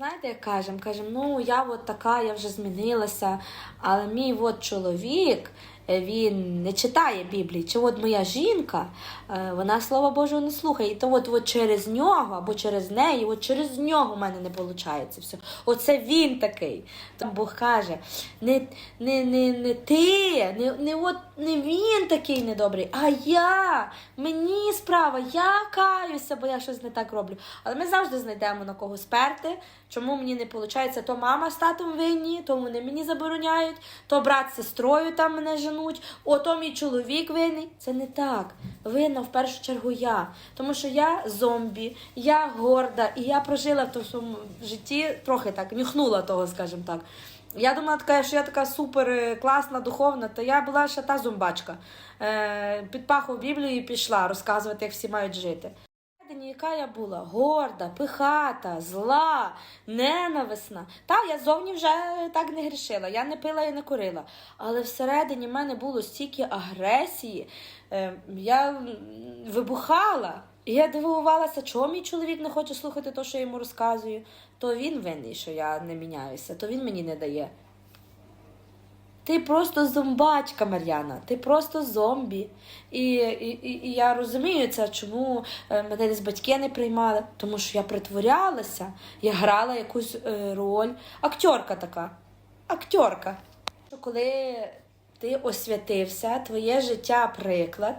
знаєте, як кажемо? Кажемо, ну я от така, я вже змінилася, але мій от чоловік. Він не читає Біблії, чи от моя жінка, е, вона Слова Божого не слухає. І то от, от через нього або через неї, от через нього в мене не виходить все. Оце він такий. Тому Бог каже: не, не, не, не ти, не, не, от, не він такий недобрий, а я. Мені справа, я каюся, бо я щось не так роблю. Але ми завжди знайдемо на кого сперти. Чому мені не виходить? То мама з татом винні, то вони мені забороняють, то брат з сестрою там мене женуть, о, то мій чоловік винний. Це не так. Винна в першу чергу я. Тому що я зомбі, я горда, і я прожила в тому житті трохи так, нюхнула того, скажімо так. Я думала, така, що я така супер е, класна, духовна, то я була ще та зомбачка. Е, під паху Біблію і пішла розказувати, як всі мають жити. Яка я була горда, пихата, зла, ненависна. Та я зовні вже так не грішила, я не пила і не курила. Але всередині в мене було стільки агресії, е, я вибухала. Я дивувалася, чого мій чоловік не хоче слухати те, що я йому розказую. То він винний, що я не міняюся, то він мені не дає. Ти просто зомбачка, Мар'яна, ти просто зомбі. І, і, і, я розумію це, чому е, мене десь батьки не приймали, тому що я притворялася, я грала якусь е, роль. Актерка така. Актерка. Коли ти освятився, твоє життя приклад,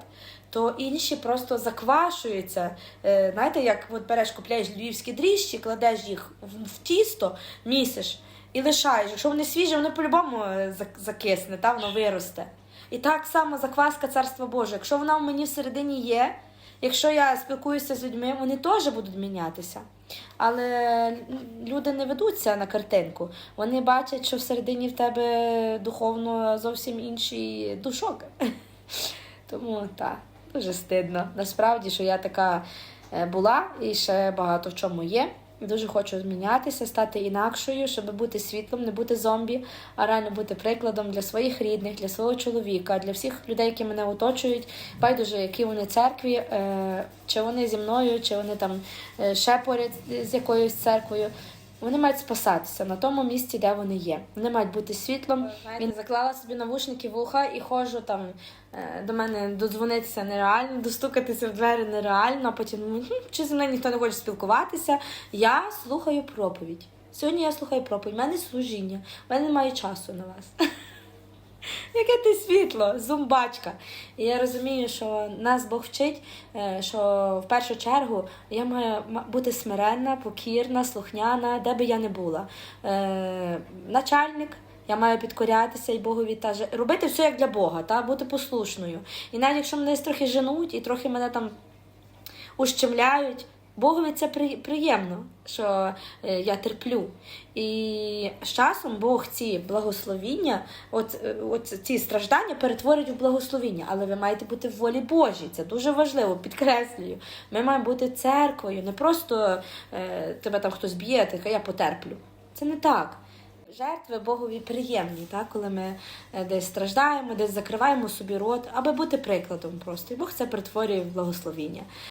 то інші просто заквашуються. Е, знаєте, як от береш, купляєш львівські дріжджі, кладеш їх в, тісто, місиш і лишаєш. Якщо вони свіжі, воно по-любому е, закисне, та воно виросте. І так само закваска Царства Боже. Якщо вона в мені всередині є, якщо я спілкуюся з людьми, вони теж будуть мінятися. Але люди не ведуться на картинку. Вони бачать, що всередині в тебе духовно зовсім інший душок. Тому так, дуже стидно. Насправді, що я така е, була і ще багато в чому є. Дуже хочу змінятися, стати інакшою, щоб бути світлом, не бути зомбі, а реально бути прикладом для своїх рідних, для свого чоловіка, для всіх людей, які мене оточують. Байдуже, які вони церкві, е, чи вони зі мною, чи вони там е, ще поряд з якоюсь церквою. Вони мають спасатися на тому місці, де вони є. Вони мають бути світлом. Він заклала собі навушники в уха і ходжу там е, до мене додзвонитися нереально, достукатися в двері нереально, а потім чи зі мною ніхто не хоче спілкуватися. Я слухаю проповідь. Сьогодні я слухаю проповідь, У мене служіння, в мене немає часу на вас. Яке ти світло, зумбачка. І я розумію, що нас Бог вчить, е, що в першу чергу я маю бути смиренна, покірна, слухняна, де би я не була. Е, начальник. Я маю підкорятися і Богові та же- робити все як для Бога, та бути послушною. І навіть якщо мене трохи женуть і трохи мене там ущемляють. Богові це приємно, що е, я терплю. І з часом Бог ці благословіння, от, е, от ці страждання перетворить в благословіння. Але ви маєте бути в волі Божій. Це дуже важливо, підкреслюю. Ми маємо бути церквою, не просто е, тебе там хтось б'є, ти я потерплю. Це не так. Жертви Богові приємні, так? коли ми е, десь страждаємо, десь закриваємо собі рот, аби бути прикладом просто. І Бог це перетворює в благословіння.